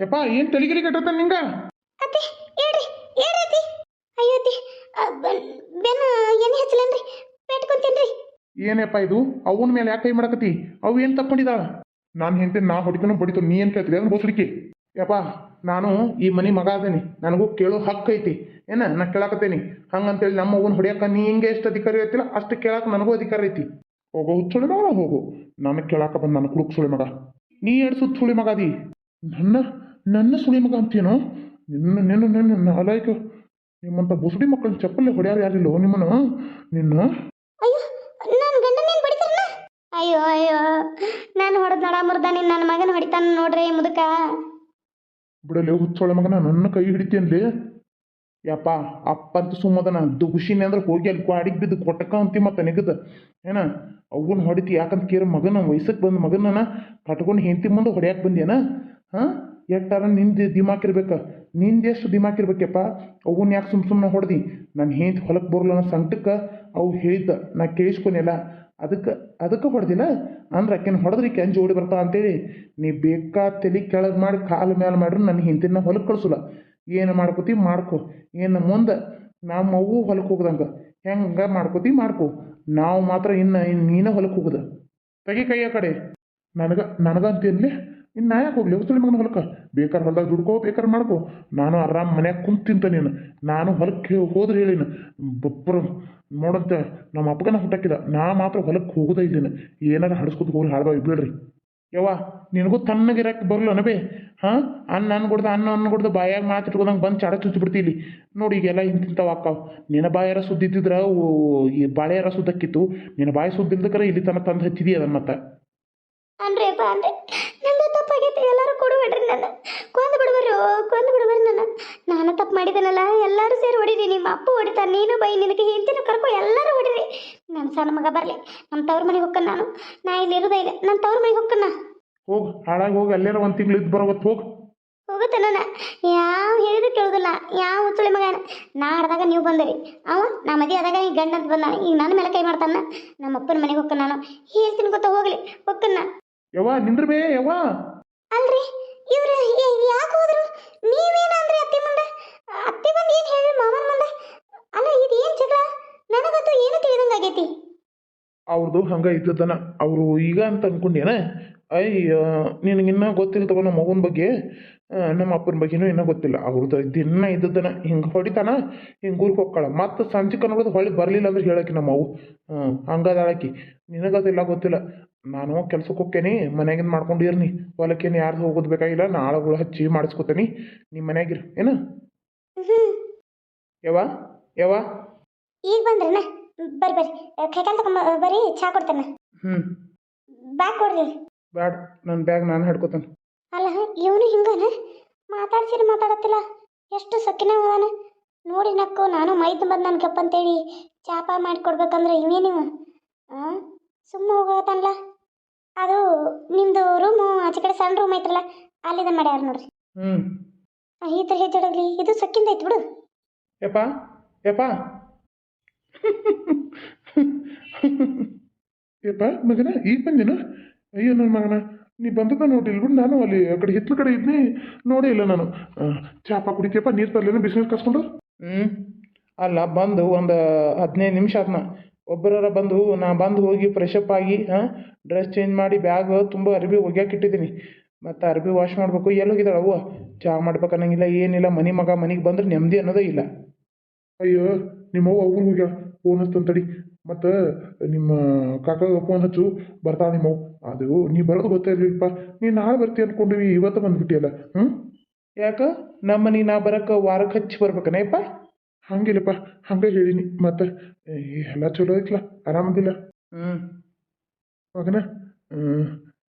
ಯಪ್ಪ ಏನು ತಲೆಗಿರಿ ಕೆಟ್ಟತ್ತ ನಿಂಗ? ಅತ್ತಿ ಅತ್ತಿ. ಅಯ್ಯೋ ಅತ್ತಿ ಬೆನ್ನ ಎಣ್ಣೆ ಹಚ್ಚಲೇನ್ರಿ? ಪೇಟ್ಕೊಂತೇನ್ರಿ ಏನಪ್ಪ ಇದು? ಅವನ ಮೇಲೆ ಯಾಕೆ ಕೈ ಮಾಡಕತ್ತಿ? ಅವು ಏನು ತಪ್ಪಿದಾಳ ನಾನು ಹೆಂಡತಿ ನಾ ಹೊಡಿತನು ಬಡಿತು ನೀ ಏನು ಕೇಳ್ತೀರಿ ಅಂದ್ರೆ ಬೋಸಡಿಕೆ ಯಪ್ಪ ನಾನು ಈ ಮನೆ ಮಗ ಅದೇನಿ. ನನಗೂ ಕೇಳೋ ಹಕ್ಕು ಐತಿ. ಏನ ನಾ ಕೇಳಾಕತ್ತೇನಿ. ಹಂಗಂತೇಳಿ ನಮ್ಮ ಅವ್ವನ ಹೊಡಿಯಾಕ ನೀ ಹಿಂಗೆ ಎಷ್ಟು ಅಧಿಕಾರ ಐತಿಲ್ಲ ಅಷ್ಟು ಕೇಳಾಕ ನನಗೂ ಅಧಿಕಾರ ಐತಿ. ಹೋಗೋ ಹುಚ್ಚುಳಿ ಮಗ ಹೋಗು. ನಾನು ಕೇಳಾಕ ಬಂದ ನನ್ನ ಕುಡುಕ್ ಸುಳಿ ಮಗ. ನೀ ಎಡ್ಸು ಸುಳಿ ಮಗ ಅದಿ? ನನ್ನ ನನ್ನ ಸುಳಿ ಮಗ ಅಂತೀನೋ ನಿನ್ನ ನಿನ್ನ ನಿನ್ನ ನಾಲಾಯ್ಕ. ನಿಮ್ಮಂತ ಬುಸುಡಿ ಮಕ್ಕಳನ್ನ ಚಪ್ಪಲಿ ಹೊಡೆಯಾರು ಯಾರಿಲ್ಲೋ ನಿಮ್ಮನ ನಿನ್ನ? ಅಯ್ಯೋ ಅಯ್ಯೋ ನಾನು ಹೊಡೆದ ನಡಾ ಮುರ್ದ ನಿನ್ನ ನನ್ನ ಮಗನ ಹೊಡಿತಾನ ನೋಡ್ರಿ ಮುದುಕ. ಬಿಡಲಿ ಹುಚ್ಚೊಳ ಮಗನ ನನ್ನ ಕೈ ಹಿಡಿತೇನ್ಲಿ. ಯಪ್ಪ ಅಪ್ಪ ಅಂತ ಸುಮ್ಮದನ ದುಗುಶಿನಿ ಅಂದ್ರೆ ಹೋಗಿ ಅಲ್ಲಿ ಕ್ವಾಡಿಗೆ ಬಿದ್ದು ಕೊಟ್ಟಕ ಅಂತಿ ಮತ್ತೆ ನೆಗದ. ಏನ ಅವನ್ ಹೊಡಿತಿ ಯಾಕಂತ ಕೇರ ಮಗನ ವಯಸ್ಸಕ್ಕೆ ಬಂದ ಮಗನನ ಕಟ್ಕೊಂಡು ಹೆಂಡತಿ ಮುಂದೆ ಹೊಡ್ಯಾಕೆ ಬಂದೇನ ಹಾಂ? ಎಟ್ಟಾರ ನಿಂದು ಎಷ್ಟು ದಿಮಾಕಿರ್ಬೇಕಪ್ಪ ಅವನ್ ಯಾಕೆ ಸುಮ್ ಸುಮ್ಮನೆ ಹೊಡೆದಿ? ನಾನು ಹೇಂತ ಹೊಲಕ್ಕೆ ಬರಲ್ಲ ಅನ್ನೋ ಸಂಕಟಕ್ಕೆ ಅವು ಹೇಳಿದ್ದ. ನಾ ಕೇಳಿಸ್ಕೊನಿಲ್ಲ ಅದಕ್ಕೆ ಅದಕ್ಕೆ ಹೊಡೆದಿಲ್ಲ? ಅಂದ್ರೆ ಆಕೆನ ಹೊಡೆದ್ರಿ ಕೆಂಜಿ ಓಡಿ ಬರ್ತಾ ಅಂತೇಳಿ. ನೀ ಬೇಕಾ ತಲೆ ಕೆಳಗೆ ಮಾಡಿ ಕಾಲು ಮೇಲೆ ಮಾಡ್ರಿ ನನ್ನ ಹಿಂದಿನ ಹೊಲಕ್ಕೆ ಕಳಿಸಲ್ಲ. ಏನು ಮಾಡ್ಕೋತಿ ಮಾಡ್ಕೊ. ಏನು ಮುಂದೆ ನಮ್ಮ ಅವು ಹೊಲಕ್ಕೆ ಹೋಗ್ದಂಗೆ. ಹೆಂಗೆ ಮಾಡ್ಕೋತಿ ಮಾಡ್ಕೊ. ನಾವು ಮಾತ್ರ ಇನ್ನು ಇನ್ನು ನೀನೇ ಹೊಲಕ್ಕೆ ಹೋಗುದ. ತೆಗಿ ಕೈಯ ಕಡೆ. ನನಗೆ ನನಗಂತೇನ್ಲಿ ಇನ್ನು ನಾ ಯಾಕೆ ಹೋಗ್ಲಿ ಹೊಸಳಿ ಮಗನ ಹೊಲಕ್ಕೆ. ಬೇಕಾರೆ ಹೊಲ್ದಾಗ ದುಡ್ಕೋ, ಬೇಕಾರೆ ಮಾಡ್ಕೋ. ನಾನು ಆರಾಮ್ ಮನ್ಯಾಗ ಕುಂತ ತಿಂತ ನೀನು. ನಾನು ಹೊಲಕ್ಕೆ ಹೋದ್ರೆ ಹೇಳಿನ ಬಪ್ಪರು, ನೋಡಂತೆ ನಮ್ಮ ಅಪ್ಪಗನ ಹುಟ್ಟಕ್ಕಿದ. ನಾ ಮಾತ್ರ ಹೊಲಕ್ಕೆ ಹೋಗೋದೇ ಇದ್ದೀನಿ ಏನಾರ ಹಡಸ್ಕೊತ ಹೋಗಿ ಹಾಳ್ಬಾವಿ ಬಿಡ್ರಿ ಯವ್ವ, ನಿನಗೂ ತಣ್ಣಗಿರಕ್ಕೆ ಬರಲ್ಲ ನಬೇ ಹಾಂ? ಅನ್ನ ಅನ್ನ ಅನ್ನ ಅನ್ನ ಕೊಡ್ದ ಬಾಯಾಗ ಮಾತಿಟ್ಕೊದಂಗೆ ಬಂದು ಚಾಡ ಚುಚ್ಚಿ ಇಲ್ಲಿ. ನೋಡಿ, ಈಗೆಲ್ಲ ಇಂತಿಂತಾವ ಆಕ್ಕಾವ ನಿನ್ನ ಬಾಯಾರ ಸುದ್ದಿದ್ದಿದ್ರೆ ಈ ಬಾಳೆಯಾರ ಸುದ್ದಕ್ಕಿತ್ತು? ನಿನ್ನ ಬಾಯಿ ಸುದ್ದಿಲ್ದಕ್ಕರ ಇಲ್ಲಿ ತನಕ ತಂದು ಹಚ್ಚಿದೀಯ ಅದನ್ನ ಮತ್ತೆ. ಅನ್ರಿ ಅಪ್ಪ ಅನ್ರಿ. ನಂದು ತಪ್ಪಾಗೈತೆ ಕೊಡು ಬಿಡ್ರಿ ನನ್ನ. ಕೊಂದು ಬಿಡ್ಬಾರ್ರಿ ಓ ಕೊಂದು ಬಿಡ್ಬಾರ್ರಿ ನನ್ನ. ನಾನು ತಪ್ಪು ಮಾಡಿದನಲ್ಲ ಎಲ್ಲರೂ ಸೇರಿ ಹೊಡಿರಿ ನಿಮ್ಮ ಅಪ್ಪ ಹೊಡಿತಾನೆ ನೀನು ಬೈ ನಿನಗೆ ಹಿಂದಿನ ಕರ್ಕೊ ಎಲ್ಲರೂ ಹೊಡಿರಿ. ನನ್ನ ಸಣ್ಣ ಮಗ ಬರಲಿ ನಮ್ಮ ತವ್ರ ಮನೆಗೆ ಹೋಗ್ಕನ್ ನಾನು. ನಾ ಇಲ್ಲಿ ಇರೋದೇ ಇಲ್ಲ ನನ್ನ ತವ್ರ ಮನೆಗೆ ಹೋಗ್ಕನ್ನ ಹೋಗಿ ಹಾಳಾಗಿ ಹೋಗಿ ಅಲ್ಲೇರ ಒಂದು ತಿಂಗಳು ಇದ್ದು ಬರೋವತ್ತು ಹೋಗಿ. ಹೋಗುತ್ತೆ ನನ್ನ. ಯಾವ ಹೇಳಿದ್ರು ಕೇಳೋದಿಲ್ಲ ಯಾವ ಹುಚ್ಚುಳಿ ಮಗ ಏನ. ನಾ ಆಡ್ದಾಗ ನೀವು ಬಂದಿರಿ. ಅವ ನಾ ಮದುವೆ ಆದಾಗ ಈ ಗಂಡ ಅಂತ ಬಂದಾನ. ಈಗ ನನ್ನ ಮೇಲೆ ಕೈ ಮಾಡ್ತಾನ. ನಮ್ಮ ಅಪ್ಪನ ಮನೆಗೆ ಹೋಗ್ಕ ನಾನು. ಹೇಳ್ತೀನಿ ಗೊತ್ತಾ ಹೋಗ್ಲಿ ಹೋಗ್ಕನ್ನ ಯವ್ವ ನಿಂದ್ರು ಬೇ ಯವ್ವ. ಅಲ್ರಿ ಇವ್ರ ಯಾಕೆ ಹೋದ್ರು? ನೀವೇನಂದ್ರಿ ಅತ್ತಿ ಮುಂದೆ? ಅತ್ತಿ ಬಂದು ಏನು ಹೇಳಿ ಮಾವನ ಮುಂದೆ? ಅಲ್ಲ ಇದು ಏನು ಜಗಳ? ನನಗಂತೂ ಏನು ತಿಳಿದಂಗಾಗೈತಿ ಅವ್ರದ್ದು ಹಂಗೆ ಇದ್ದದನ ಅವರು ಈಗ ಅಂತ ಅನ್ಕೊಂಡೇನ ಅಯ್ಯ ನಿನಗಿನ್ನ ಗೊತ್ತಿಲ್ಲ ತಗೋ ನಮ್ಮ ಮಗನ ಬಗ್ಗೆ. ನಮ್ಮ ಅಪ್ಪನ ಬಗ್ಗೆನೂ ಇನ್ನೂ ಗೊತ್ತಿಲ್ಲ. ಅವ್ರದ್ದು ದಿನ ಇದ್ದದನ ಹಿಂಗೆ ಹೊಡಿತಾನ ಹಿಂಗೆ ಊರಿಗೆ ಹೋಗ್ಕಳ ಮತ್ತು ಸಂಜೆ ಕನ್ನಡದ ಹೊಳ್ಳಿ ಬರಲಿಲ್ಲ ಅಂದ್ರೆ ಹೇಳಕ್ಕೆ ನಮ್ಮ ಅವು ಹಂಗದಾಳಕಿ ನಿನಗದಿಲ್ಲ ಗೊತ್ತಿಲ್ಲ. ನಾನು ಕೆಲ್ಸಕ್ಕೆ ಹೋಗ್ತೇನೆ ಮನ್ಯಾಗಿಂದ ಮಾಡ್ಕೊಂಡು ಇರ್ನಿ ಹೊಲಕ್ಕೇನು ಯಾರ್ದು ಹೋಗೋದು ಬೇಕಾಗಿಲ್ಲ ನಾಳೆಗಳು ಹಚ್ಚಿ ಮಾಡಿಸ್ಕೊತೇನಿ. ನಿಮ್ಮ ಮನೆಯಾಗಿರ್ ಏನು? ಯವ್ವ ಯವ್ವ? ಈಗ ಬಂದ್ರನ? ಬರ್ರಿ ಬರ್ರಿ ಕೈಕಾಲ್ ತಗೊಂಬ ಬರ್ರಿ ಚಾ ಕೊಡ್ತೇನೆ. ಹ್ಞೂ ಬ್ಯಾಗ್ ಕೊಡ್ರಿ. ಬ್ಯಾಡ ನನ್ನ ಬ್ಯಾಗ್ ನಾನು ಹಿಡ್ಕೊತೇನೆ. ಅಲ್ಲ ಇವನು ಹಿಂಗನ? ಮಾತಾಡ್ಸಿರಿ ಮಾತಾಡತ್ತಿಲ್ಲ. ಎಷ್ಟು ಸೊಕ್ಕಿನ ಅದಾನ ನೋಡಿ ನಕ್ಕು ನಾನು ಮೈ ತುಂಬದ್ ನನ್ನ ಕಪ್ಪ ಅಂತೇಳಿ ಚಾಪ ಮಾಡಿ ಕೊಡ್ಬೇಕಂದ್ರೆ ಇವೇನಿವ ಆ? ಸುಮ್ಮ ಹೋಗತ್ತಲ್ಲ ಅದು ನಿಮ್ಮದು ರೂಮು ಆಚೆ ಕಡೆ ಸಣ್ಣ ರೂಮ್ ಐತ್ರಲ್ಲ ಅಲ್ಲಿದ ಮಾಡ್ಯಾರ ನೋಡ್ರಿ. ಹ್ಮ್. ಆ, ಈ ಥರ ಹೆಚ್ಚಿಡಗ್ಲಿ ಇದು ಸಕ್ಕಿಂದ ಐತಿ ಬಿಡು. ಯಪ್ಪ ಯಪ್ಪ. ಯಪ್ಪ ಮಗನ ಈಗ ಬಂದೇನ? ಅಯ್ಯೋ ನನ್ನ ಮಗನ ನೀ ಬಂದದ ನೋಡಿ ಬಿಡು ನಾನು ಅಲ್ಲಿ ಆ ಕಡೆ ಹಿತ್ತಲ ಕಡೆ ಇದ್ನಿ ನೋಡೇ ಇಲ್ಲ ನಾನು. ಆ, ಚಾಪ ಕುಡಿತೀಯಪ್ಪ ನೀರು ತರಲೇನ ಬಿಸಿನೀರು ಕಸ್ಕೊಂಡು ಹ್ಞೂ ಅಲ್ಲ ಬಂದು ಒಂದು ಹದಿನೈದು ನಿಮಿಷ ಆತ್ನ. ಒಬ್ಬರ ಬಂದು ನಾ ಬಂದು ಹೋಗಿ ಫ್ರೆಶಪ್ ಆಗಿ ಹಾಂ ಡ್ರೆಸ್ ಚೇಂಜ್ ಮಾಡಿ ಬ್ಯಾಗ್ ತುಂಬ ಅರ್ಬಿ ಒಗ್ಯಾಕೆ ಇಟ್ಟಿದ್ದೀನಿ. ಮತ್ತು ಅರ್ಬಿ ವಾಶ್ ಮಾಡಬೇಕು. ಎಲ್ಲಿ ಹೋಗಿದ್ದಾಳೆ ಅವ್ವ? ಚಾ ಮಾಡ್ಬೇಕು ಅನ್ನಂಗಿಲ್ಲ ಏನಿಲ್ಲ. ಮನೆ ಮಗ ಮನೆಗೆ ಬಂದ್ರೆ ನೆಮ್ಮದಿ ಅನ್ನೋದೇ ಇಲ್ಲ. ಅಯ್ಯೋ ನಿಮ್ಮ ಅವ್ವ ಅವ್ರು ಹೋಗ್ಯಾಳ. ಫೋನ್ ಹಚ್ತಂತ ತಡಿ. ಮತ್ತು ನಿಮ್ಮ ಕಾಕಾಗ ಫೋನ್ ಹಚ್ಚು. ಬರ್ತಾಳ ನಿಮ್ಮವ್ವ ಅದು ನೀ ಬರೋದು ಗೊತ್ತಿರ್ಲಿಲ್ಲಪ್ಪ ನೀ ನಾಳೆ ಬರ್ತೀಯ ಅನ್ಕೊಂಡಿವಿ ಇವತ್ತು ಬಂದ್ಬಿಟ್ಟಿಯಲ್ಲ. ಹ್ಞೂ ಯಾಕ? ನಮ್ಮ ನೀ ನಾ ಬರೋಕೆ ವಾರಕ್ಕೆ ಹಚ್ಚಿ ಬರ್ಬೇಕನೇಪ್ಪ ಹಂಗಿಲ್ಲಪ್ಪ ಹಂಗೆ ಹೇಳಿನಿ. ಮತ್ತೆ ಎಲ್ಲ ಚಲೋ ಐತ್ಲ ಆರಾಮದಿಲ್ಲ? ಹ್ಞೂ ಮಗನ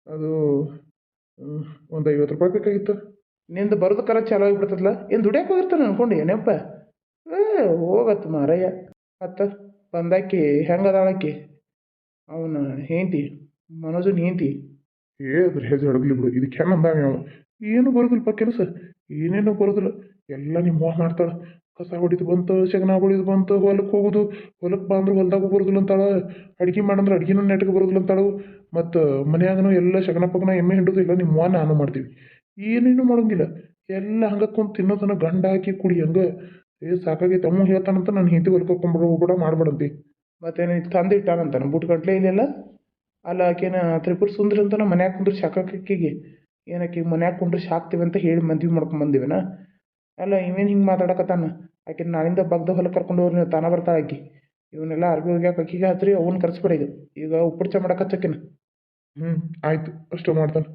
ಅದು ಒಂದು ಐವತ್ತು ರೂಪಾಯಿ ಬೇಕಾಗಿತ್ತು. ನಿಂದು ಬರೋದು ಕರ ಚಾಲೋ ಆಗಿಬಿಡ್ತದಲ್ಲ ಏನು ದುಡಿಯಕ್ಕೆ ಹೋಗಿರ್ತಾನೆ ಅನ್ಕೊಂಡು ಏನಪ್ಪ ಏ ಹೋಗತ್ತೆ ಮಾರಯ್ಯ. ಅತ್ತ ಬಂದಾಕಿ ಹೆಂಗದಾಳಕಿ ಅವನ ಹೇಂತಿ ಮನೋಜನ್ ಹೆಂಡತಿ? ಏ ಅದ್ರ ಹೆಜ್ಜೆ ಅಡಗ್ಲಿ ಬಿಡು. ಇದಕ್ಕೆ ಹೆಂಗೆ ಅಂದಾಗ ಅವನು ಏನು ಬರೋದಿಲ್ಲಪ್ಪ ಕೆಲಸ? ಏನೇನೋ ಬರೋದಿಲ್ಲ. ಎಲ್ಲ ನಿಮ್ಮ ಮೋಹ ಮಾಡ್ತಾಳೆ. ಕಸ ಹೊಡಿದು ಬಂತು, ಶಗನ ಹೊಡಿದು ಬಂತು ಹೊಲಕ್ಕೆ ಹೋಗೋದು ಹೊಲಕ್ಕೆ ಬಂದ್ರೆ ಹೊಲ್ದಾಗ ಬರೋದಿಲ್ಲ ಅಂತಾಳೆ, ಅಡ್ಗೆ ಮಾಡಂದ್ರೆ ಅಡ್ಗೆನೂ ನೆಟ್ಗೆ ಬರೋದಿಲ್ಲ ಅಂತಾಳು, ಮತ್ತು ಮನ್ಯಾಗನು ಎಲ್ಲ ಶಗನ ಪಗನ ಎಮ್ಮೆ ಹಿಂಡೋದು ಇಲ್ಲ, ನಿಮ್ಮ ನಾನು ಮಾಡ್ತೀವಿ. ಏನೇನು ಮಾಡೋಂಗಿಲ್ಲ. ಎಲ್ಲ ಹಂಗೆ ಕುಂತು ತಿನ್ನೋದನ್ನ ಗಂಡ ಹಾಕಿ ಕುಡಿ ಹಂಗೆ. ಏ, ಸಾಕಾಗೈತೆ, ಅಮ್ಮ ಹೇಳ್ತಾನಂತ ನಾನು ಹಿಂದಿ ಹೊಲ್ಕೊಕೊಂಡ್ಬಿಡೋ ಕೂಡ ಮಾಡ್ಬೇಡಂತಿ. ಮತ್ತೇನು ತಂದು ಇಟ್ಟಾನಂತಾನೆ, ಬುಟ್ ಗಂಟ್ಲೆ ಇಲ್ಲೆಲ್ಲ? ಅಲ್ಲ, ಆಕೆನ ತ್ರಿಪುರ ಸುಂದರಿ ಅಂತ ನಮ್ಮ ಮನ್ಯಾಗ ಕುಂದ್ರೆ ಶಾಕಾಕಿಗೆ ಏನಕ್ಕೆ ಮನ್ಯಾಗ ಕುಂಡ್ರೆ ಶಾಕ್ತೀವಿ ಅಂತ ಹೇಳಿ ಮದ್ವೆ ಮಾಡ್ಕೊಂಡ್ ಬಂದಿವೇನ ಅಲ್ಲ, ಇವೇನು ಹಿಂಗೆ ಮಾತಾಡಕತ್ತಾನ? ಆಕೆ ನಾಳಿಂದ ಬಗ್ದ ಹೊಲಕ್ಕೆ ಕರ್ಕೊಂಡು ಹೋಗ್ರಿ ನೀವು ತಾನ ಬರ್ತಾಳೆ ಆಕಿ. ಇವನ್ನೆಲ್ಲ ಅರ್ಬಿ ಹೋಗ್ಯಾಕ ಅಕ್ಕಿಗೆ ಹಚ್ಚಿರಿ ಅವನ್ನ ಕರ್ಸ್ಬೇಡ ಈಗ ಈಗ ಉಪ್ಪಿಟ್ಟು ಚ ಮಾಡಕಚ್ಚಕಿನ ಹ್ಞೂ ಆಯ್ತು, ಅಷ್ಟು ಮಾಡ್ತಾನೆ.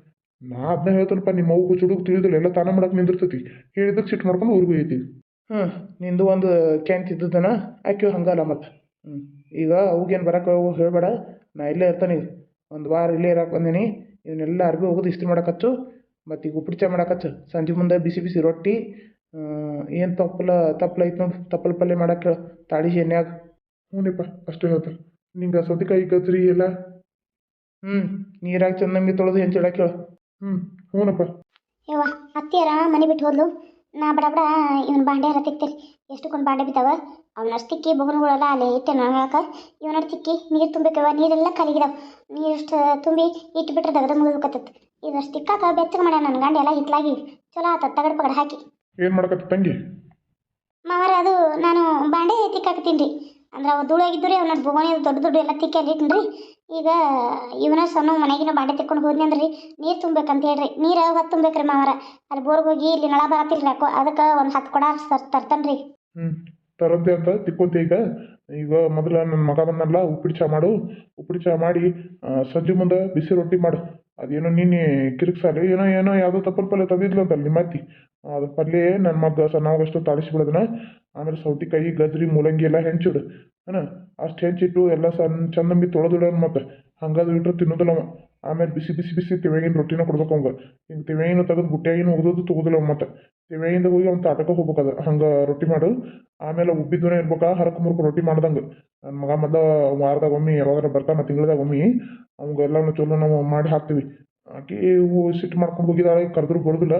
ನಾ ಅದನ್ನ ಹೇಳ್ತಾನಪ್ಪ ನಿಮ್ಮ ಅವ್ಗು ಚುಡುಗು ತಿಳಿದಿಲ್ಲ, ಎಲ್ಲ ತಾನ ಮಾಡಕ್ಕೆ ನಿಂದಿರ್ತೈತಿ. ಹೇಳಿದಕ್ಕೆ ಸಿಟ್ಟು ಮಾಡ್ಕೊಂಡು ಊರಿಗೆ ಹೋಗ್ತೀವಿ ಹ್ಞೂ ನಿಂದು ಒಂದು ಕ್ಯಾಂತ್ ಇದ್ದದನ ಆಕೆ ಹಂಗಲ್ಲ ಮತ್ತೆ ಹ್ಞೂ ಈಗ ಅವ್ಗೇನು ಬರಕ್ಕೆ ಹೇಳಬೇಡ, ನಾ ಇಲ್ಲೇ ಇರ್ತಾನೆ ಈಗ. ಒಂದು ವಾರ ಇಲ್ಲೇ ಇರಕ್ಕೆ ಬಂದೀನಿ, ಇವನ್ನೆಲ್ಲ ಅರ್ಬಿ ಹೋಗೋದು ಇಸ್ತ್ರಿ ಮಾಡಕಚ್ಚು ಮತ್ತು ಈಗ ಚಾ ಮಾಡಕಚ್ಚು ಸಂಜೆ ಮುಂದೆ ಬಿಸಿ ಬಿಸಿ ರೊಟ್ಟಿ ಏನು ತಪ್ಪಲ ತಪ್ಪಲ ಐತೆ ನೋಡಿ ತಪ್ಪಲ ಪಲ್ಯ ಮಾಡಕ್ಕೆ ತಾಳಿ ಎಣ್ಣೆಯಾಗ ಹ್ಞೂನಪ್ಪ ಅಷ್ಟೇ ಹೇಳ್ತಾರೆ ನಿಂಗೆ ಸೌತೆಕಾಯಿ ಕತ್ರಿ ಎಲ್ಲ? ಹ್ಞೂ ನೀರಾಗ ಚಂದಂಗೆ ತೊಳೆದು ಹೆಂಚಿಡಕ್ಕೆ ಹೇಳು ಹ್ಞೂ ಹ್ಞೂನಪ್ಪ. ಯವ್ವ ಅತ್ತಿಯರ ಮನೆ ಬಿಟ್ಟು ಹೋದ್ಲು? ನಾ ಬಡ ಬಡ ಇವನ್ ಬಾಂಡೆ ಹರ ಎಷ್ಟು ಕೊಂಡು ಬಾಂಡೆ ಬಿದ್ದಾವ? ಅವನಷ್ಟು ತಿಕ್ಕಿ ಬೊಗನುಗಳೆಲ್ಲ ಅಲ್ಲೇ ಇಟ್ಟೆ ನಂಗಾಕ ಇವನಷ್ಟು ತಿಕ್ಕಿ ನೀರು ತುಂಬಬೇಕವ ನೀರೆಲ್ಲ ಖಾಲಿಗಿದಾವ ನೀರಷ್ಟು ತುಂಬಿ ಇಟ್ಟು ಬಿಟ್ರೆ ದಗದ ಮುಗಿದ್ಬೇಕತ್ತ ಇದಷ್ಟು ತಿಕ್ಕಾಕ ಬೆಚ್ಚಗೆ ಮಾಡ್ಯಾನ ನನ್ನ ಗಂಡ ಎಲ್ಲ ಹಿತ್ಲಾಗಿ ಚಲೋ ಆತ ತಗಡ್ ಪಗಡ ಹಾಕಿ. ಏನು ಮಾಡಕತ್ತ ತಂಗಿ? ಮಾವರ ಅದು ನಾನು ಬಾಂಡೆ ತಿಕ್ಕಾಕತ್ತೀನಿ ರೀ. ಅಂದ್ರೆ ಅವು ಧೂಳಾಗಿದ್ದು ರೀ ಅವನ ಬೋಗಣಿ ದೊಡ್ಡ ದೊಡ್ಡ ಎಲ್ಲ ತಿಕ್ಕ ಅಲ್ಲಿ ಇಟ್ಟಿನಿ ರೀ ಈಗ ಇವನ ಸಣ್ಣ ಮನೆಗಿನ ಬಾಂಡೆ ತಿಕ್ಕೊಂಡು ಹೋದ್ನಿ ಅಂದ್ರೆ ನೀರು ತುಂಬಬೇಕಂತ ಹೇಳ್ರಿ. ನೀರು ಹೊತ್ತು ತುಂಬೇಕ್ರಿ ಮಾವರ. ಅಲ್ಲಿ ಬೋರ್ಗೆ ಹೋಗಿ ಇಲ್ಲಿ ನಳ ಬರತ್ತಿಲ್ಲ ಯಾಕೋ ಅದಕ್ಕೆ ಒಂದು ಹತ್ತು ಕೊಡ ತರ್ತಾನೆ ರೀ ಹ್ಞೂ ತರದ್ದೆ ಅಂತ ತಿಕ್ಕೊಂತೆ ಈಗ. ಈಗ ಮೊದಲ ನನ್ನ ಮಗ ಬಂದಲ್ಲ ಉಪ್ಪಿಟ್ಟು ಚಾ ಮಾಡು. ಉಪ್ಪಿಟ್ಟು ಚಾ ಮಾಡಿ ಸಜ್ಜೆ ಸಂಜೆ ಮುಂದೆ ಬಿಸಿ ರೊಟ್ಟಿ ಮಾಡು. ಅದೇನೋ ನಿನ್ನೆ ಕಿರಿಕ್ಸಾಲೆ ಏನೋ ಏನೋ ಯಾವುದೋ ತಪ್ಪಲ ಪಲ್ಯ ಅಂತ ನಿಮ್ಮ ಅತ್ತಿ ಅದು ಪಲ್ಯ ನನ್ನ ಮಗ ಸಣ್ಣವಾಗಷ್ಟು ತಾಳಿಸಿ ಬಿಡೋದನ್ನ ಆಮೇಲೆ ಸೌತೆಕಾಯಿ ಗಜ್ರಿ ಮೂಲಂಗಿ ಎಲ್ಲ ಹೆಂಚಿಡು ಹಾಂ ಅಷ್ಟು ಹೆಂಚಿಟ್ಟು ಎಲ್ಲ ಸಣ್ಣ ಚಂದಂಬಿ ತೊಳೆದಿಡೋನು ಮತ್ತೆ. ಹಂಗಾದ್ರೆ ತಿನ್ನೋದಿಲ್ಲ ಅವ. ಆಮೇಲೆ ಬಿಸಿ ಬಿಸಿ ಬಿಸಿ ತಿವ್ಯಾಗಿನ ರೊಟ್ಟಿನ ಕೊಡ್ಬೇಕು ಅವಂಗೆ. ಹಿಂಗೆ ತಿವ್ಯಾಗಿನ ತೆಗೆದು ಗುಟ್ಟಿಯಾಗಿನ ಒಗ್ದೋದು ತೊಗೋದಿಲ್ಲ ಮತ್ತೆ. ತಿವ್ಯಾಗಿಂದ ಹೋಗಿ ಅವ್ನು ತಾಟಕ್ಕೆ ಹೋಗ್ಬೇಕಾದ್ರೆ ಹಂಗೆ ರೊಟ್ಟಿ ಮಾಡು. ಆಮೇಲೆ ಉಬ್ಬಿದ್ದನೇ ಇರ್ಬೇಕಾ, ಹರಕು ಮುರ್ಕು ರೊಟ್ಟಿ ಮಾಡ್ದಂಗೆ. ನನ್ನ ಮಗ ಮೊದಲ ವಾರದಾಗ ಒಮ್ಮೆ, ಯಾವಾಗಾರ ಬರ್ತಾನೆ ತಿಂಗಳದಾಗ ಒಮ್ಮೆ, ಅವ್ಗೆ ಎಲ್ಲನೂ ಚಲೋ ನಾವು ಮಾಡಿ ಹಾಕ್ತೀವಿ. ಆಕಿ ಇವು ಸಿಟ್ಟು ಮಾಡ್ಕೊಂಡು ಹೋಗಿದ್ದಾಳೆ ಕರೆದ್ರು ಬರೋದಿಲ್ಲ.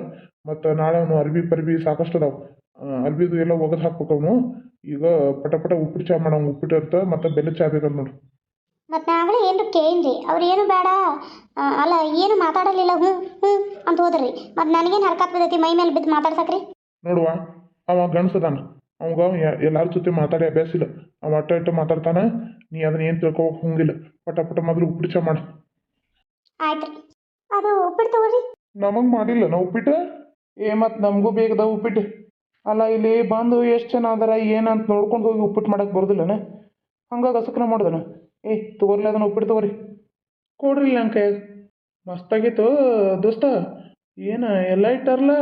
ಮತ್ತು ನಾಳೆ ಅವನು ಅರ್ಬಿ ಪರ್ಬಿ ಸಾಕಷ್ಟು ಅದಾವೆ. ಅರ್ಬಿದು ಎಲ್ಲ ಒಗೆದು ಹಾಕ್ಬೇಕು ಅವನು. ಈಗ ಪಟ ಪಟ ಉಪ್ಪಿಟ್ಟು ಚಾ ಮಾಡೋ ಉಪ್ಪಿಟ್ಟು ಇರ್ತ ಮತ್ತು ಬೆಲ್ಲ ಚಾ ಬೇಕಂತ ನೋಡು. ಮತ್ತು ನಾಳೆ ಏನು ಕೇಳಿನ್ರಿ ಅವ್ರು ಏನು ಬೇಡ. ಅಲ್ಲ ಏನು ಮಾತಾಡಲಿಲ್ಲ. ಹ್ಞೂ ಹ್ಞೂ ಅಂತ ಹೋದ್ರಿ. ಮತ್ತು ನನಗೇನು ಹರ್ಕತ್ ಬಿದ್ದೈತಿ ಮೈ ಮೇಲೆ ಬಿದ್ದು ಮಾತಾಡ್ಸಕ್ರಿ? ನೋಡುವ. ಅವ ಗಂಡಸದಾನ ಅವಾಗ ಎಲ್ಲಾರ ಜೊತೆ ಮಾತಾಡಿ ಅಭ್ಯಾಸ ಇಲ್ಲ. ಅವ ಅಟ್ಟ ಇಟ್ಟು ಮಾತಾಡ್ತಾನೆ. ನೀ ಅದನ್ನ ಏನು ತಿಳ್ಕೊ ಹೋಗಿಲ್ಲ. ಪಟ ಪಟ ಮೊದಲು ಉಪ್ಪಿಟ್ಟು ಚಾ ಮಾಡು. ಆಯ್ತು ಅದು ಉಪ್ಪಿಟ್ಟು ತಗೋರಿ ನಮಗೆ ಮಾಡಿಲ್ಲ ನಾವು ಉಪ್ಪಿಟ್ಟು? ಏ ಮತ್ತು ನಮಗೂ ಬೇಕದ ಉಪ್ಪಿಟ್ಟು. ಅಲ್ಲ, ಇಲ್ಲಿ ಬಂದು ಎಷ್ಟು ಜನ ಅದಾರ ಏನಂತ ನೋಡ್ಕೊಂಡು ಹೋಗಿ ಉಪ್ಪಿಟ್ಟು ಮಾಡಕ್ಕೆ ಬರೋದಿಲ್ಲನ? ಹಂಗಾಗಿ ಹಸಕ್ನ ಮಾಡ್ದನ? ಏ, ತಗೋರ್ಲಿ ಅದನ್ನ ಉಪ್ಪಿಟ್ಟು ತಗೋರಿ. ಕೊಡ್ರಿ ನನ್ನ ಕೈಯಾಗ ಮಸ್ತಾಗಿತ್ತು. ದೋಸ್ತ, ಏನು, ಎಲ್ಲ ಇಟ್ಟಾರಲ್ಲ?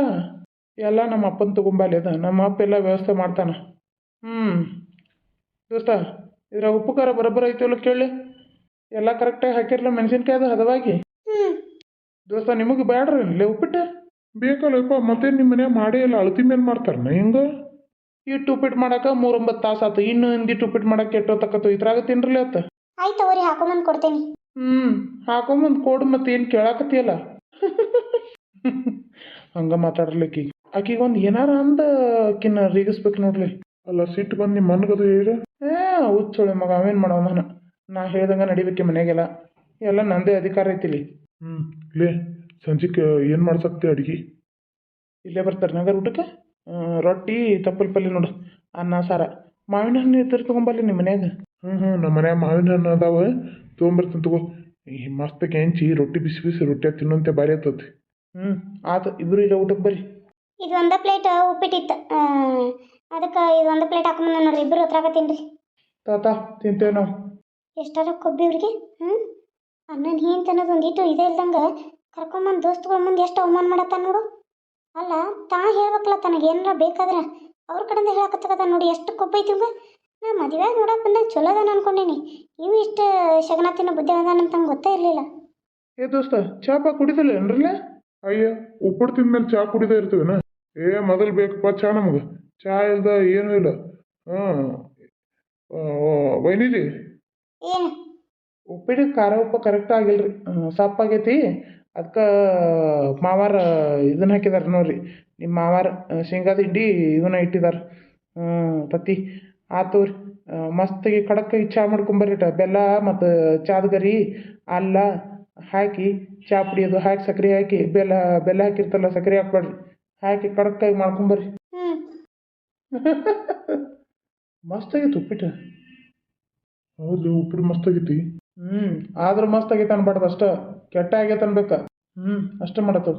ಎಲ್ಲ ನಮ್ಮ ಅಪ್ಪನ ತಗೊಂಬಲ್ಲಿ ಅದ. ನಮ್ಮ ಅಪ್ಪ ಎಲ್ಲ ವ್ಯವಸ್ಥೆ ಮಾಡ್ತಾನೆ. ಹ್ಞೂ ದೋಸ್ತ, ಇದ್ರಾಗ ಉಪ್ಪು ಖಾರ ಬರೋಬ್ಬರ ಐತಿವಲ್ಲ ಕೇಳಿ. ಎಲ್ಲ ಕರೆಕ್ಟಾಗಿ ಹಾಕಿರಲ್ಲ ಮೆಣಸಿನ್ಕಾಯಿ ಅದು ಹದವಾಗಿ? ದೋಸ್ತ ನಿಮಗೆ ಬೇಡ್ರಿ ಇಲ್ಲೇ ಉಪ್ಪಿಟ್ಟು? ಬೇಕಲ್ಲಪ್ಪ ಮತ್ತೆ ನಿಮ್ಮ ಮನ್ಯಾಗ ಮಾಡೇ ಇಲ್ಲ ಅಳತಿ ಮೇಲೆ ಮಾಡ್ತಾರನ ಹಿಂಗೆ? ಇಟ್ಟು ಉಪ್ಪಿಟ್ಟು ಮಾಡಕ್ಕೆ ಮೂರೊಂಬತ್ತು ತಾಸು ಆತು ಇನ್ನು ಒಂದಿಟ್ಟು ಉಪ್ಪಿಟ್ಟು ಮಾಡಕ್ಕೆ ಎಷ್ಟೋ ತಕ್ಕತ್ತು ಇದ್ರಾಗ ತಿನ್ರಲಿ ಅತ್ತ ಆಯ್ತು ಅವ್ರಿ ಹಾಕೊಂಬಂದು ಕೊಡ್ತೇನೆ. ಹ್ಞೂ ಹಾಕೊಂಬಂದು ಕೊಡು ಮತ್ತೆ ಏನು ಕೇಳಾಕತ್ತಿಯಲ್ಲ? ಹಂಗ ಮಾತಾಡ್ಲಿಕ್ಕೆ. ಆಕಿಗೆ ಒಂದು ಏನಾರ ಅಂದ ಆಕಿನ ರೀಗಿಸ್ಬೇಕು ನೋಡ್ಲಿ. ಅಲ್ಲ ಸಿಟ್ಟು ಬಂದು ನಿಮ್ಮ ಮನ್ಗದು ಹೇಳಿ. ಏ ಹುಚ್ಚೊಳೆ ಮಗ ಅವೇನು ಮಾಡವ ನಾನು? ನಾ ಹೇಳ್ದಂಗೆ ನಡಿಬೇಕೆ ಮನೆಗೆಲ್ಲ ಎಲ್ಲ ನಂದೇ ಅಧಿಕಾರ ಐತಿಲಿ. ಹ್ಞೂ ಲೇ ಸಂಜೆಗೆ ಏನು ಮಾಡ್ಸಕ್ತಿ ಅಡ್ಗೆ? ಇಲ್ಲೇ ಬರ್ತಾರೆ ನಗರ ಊಟಕ್ಕೆ? ರೊಟ್ಟಿ ತಪ್ಪಲ್ ಪಲ್ಯ ನೋಡು ಅನ್ನ ಸಾರ. ಮಾವಿನ ಹಣ್ಣು ಇದ್ರೆ ತೊಗೊಂಬಲ್ಲಿ ನಿಮ್ಮ ಮನ್ಯಾಗ? ಹ್ಞೂ ಹ್ಞೂ ನಮ್ಮ ಮನ್ಯಾಗ ಮಾವಿನ ಹಣ್ಣು ಅದಾವ ತೊಗೊಂಬರ್ತೀನಿ ತಗೋ. ಈ ಮಸ್ತ್ ಕೆಂಚಿ ರೊಟ್ಟಿ ಬಿಸಿ ಬಿಸಿ ರೊಟ್ಟಿ ತಿನ್ನುವಂತೆ ಬಾರಿ ಆತತಿ ಹ್ಞೂ ಆತು ಇಬ್ಬರು ಇಲ್ಲ ಊಟಕ್ಕೆ ಬರ್ರಿ. ಇದು ಒಂದು ಪ್ಲೇಟ್ ಉಪ್ಪಿಟ್ಟಿತ್ತು. ಅದಕ್ಕೆ ಇದು ಒಂದು ಪ್ಲೇಟ್ ಹಾಕೊಂಬಂದ ನೋಡ್ರಿ ಇಬ್ಬರು ಹತ್ರಾಕತ್ತೀನಿ ರೀ ತಾತ ತಿಂತೇವೆ ನಾವು. ಎಷ್ಟಾರ ಕೊಬ್ಬಿ ಇವ್ರಿಗೆ? ಹ್ಞೂ ಅಣ್ಣನ ಏನು ಅನ್ನೋದು ಒಂದಿಟ್ಟು ಇದೆ ಇಲ್ದಂಗೆ ಕರ್ಕೊಂಬಂದು ದೋಸ್ತುಗಳ ಮುಂದೆ ಎಷ್ಟು ಅವಮಾನ ಮಾಡತ್ತಾನ ನೋಡು. ಅಲ್ಲ ತಾ ಹೇಳ್ಬೇಕಲ್ಲ ತನಗೆ ಏನಾರ ಬೇಕಾದ್ರೆ. ಅವ್ರ ಕಡೆಯಿಂದ ಹೇಳಕತ್ತಕದ ನೋಡಿ ಎಷ್ಟು ಕೊಬ್ಬೈತಿ ಇವಾಗ. ನಾ ಮದುವೆ ನೋಡಕ್ಕೆ ಬಂದಾಗ ಚಲೋ ಅದಾನ ಅನ್ಕೊಂಡೇನಿ. ಇವು ಇಷ್ಟು ಶಗನ ತಿನ್ನೋ ಬುದ್ಧಿ ಅದಾನ ಅಂತ ನಂಗೆ ಗೊತ್ತೇ ಇರಲಿಲ್ಲ. ಏ ದೋಸ್ತ ಚಾಪ ಕುಡಿದಿಲ್ಲ ಏನ್ರಲ್ಲ? ಅಯ್ಯ ಉಪ್ಪಿಟ್ಟು ತಿಂದ್ಮೇಲೆ ಚಾ ಕುಡಿದೇ ಇರ್ತೀವಿನ? ಏ ಮೊದಲು ಬೇಕಪ್ಪ ಚಾ ನಮಗೆ. ಚಾ ಇಲ್ದ ಏನೂ ಇಲ್ಲ. ಹಾಂ ವೈನಿರಿ ಏನು? ಉಪ್ಪಿಟ್ಟು ಖಾರ ಉಪ್ಪು ಕರೆಕ್ಟ್ ಆಗಿಲ್ರಿ. ಸಪ್ಪಾಗೈತಿ ಅದಕ್ಕೆ ಮಾವಾರ ಇದನ್ನ ಹಾಕಿದಾರೆ ನೋಡ್ರಿ. ನಿಮ್ಮ ಮಾವಾರ ಶೇಂಗಾದ ಹಿಂಡಿ ಇವನ್ನ ಇಟ್ಟಿದ್ದಾರೆ ಪತಿ. ಆತು ರೀ ಮಸ್ತಾಗಿ ಕಡಕ್ಕಾಗಿ ಚಾ ಮಾಡ್ಕೊಂಬರ್ರಿ ಬೆಲ್ಲ ಮತ್ತು ಚಾದ ಗರಿ ಅಲ್ಲ ಹಾಕಿ ಚಾ ಪುಡಿ ಅದು ಹಾಕಿ ಸಕ್ಕರೆ ಹಾಕಿ ಬೆಲ್ಲ ಬೆಲ್ಲ ಹಾಕಿರ್ತಲ್ಲ ಸಕ್ಕರೆ ಹಾಕ್ಬೇಡ್ರಿ. ಹಾಕಿ ಕಡಕ್ಕಾಗಿ ಮಾಡ್ಕೊಂಬರ್ರಿ ಮಸ್ತಾಗಿತ್ತು ಉಪ್ಪಿಟ್ಟು. ಹೌದು ಉಪ್ಪಿಟ್ಟು ಮಸ್ತ್ ಆಗೈತಿ ಹ್ಞೂ ಆದ್ರೆ ಮಸ್ತ್ ಆಗೈತೆ ಅನ್ಬಾರ್ದು ಅಷ್ಟ. ಕೆಟ್ಟ ಆಗೈತೆ ಅನ್ಬೇಕು. ಹ್ಞೂ ಅಷ್ಟೇ ಮಾಡತ್ತವ